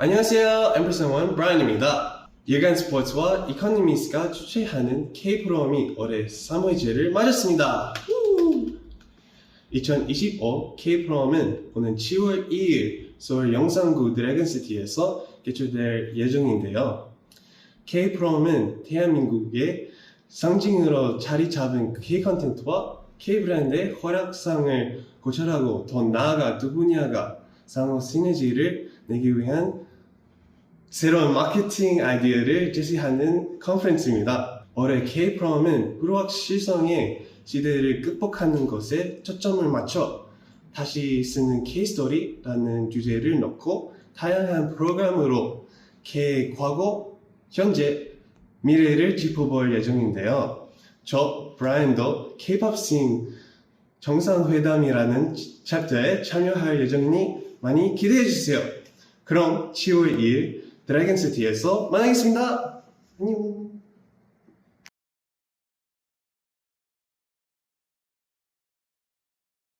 안녕하세요. 엠플스원 브라이언입니다. 일간 스포츠와 이코노미스가 주최하는 K-프로그램이 올해 3회째를 맞았습니다. 우! 2025 K-프로그램은 오는 7월 2일 서울 영산구 드래곤시티에서 개최될 예정인데요. K-프로그램은 대한민국의 상징으로 자리 잡은 K 컨텐츠와 K 브랜드의 활약상을 고찰하고 더 나아가 두 분야가 상호 시너지를 내기 위한 새로운 마케팅 아이디어를 제시하는 컨퍼런스입니다. 올해 K-프롬은 불확 실성의 시대를 극복하는 것에 초점을 맞춰 다시 쓰는 K-스토리라는 주제를 넣고 다양한 프로그램으로 K 과거, 현재, 미래를 짚어볼 예정인데요. 저 브라이언도 K-팝 씬 정상회담이라는 챕터에 참여할 예정이니 많이 기대해 주세요. 그럼 10월 2일 드래곤 시티에서 만나겠습니다. 안녕.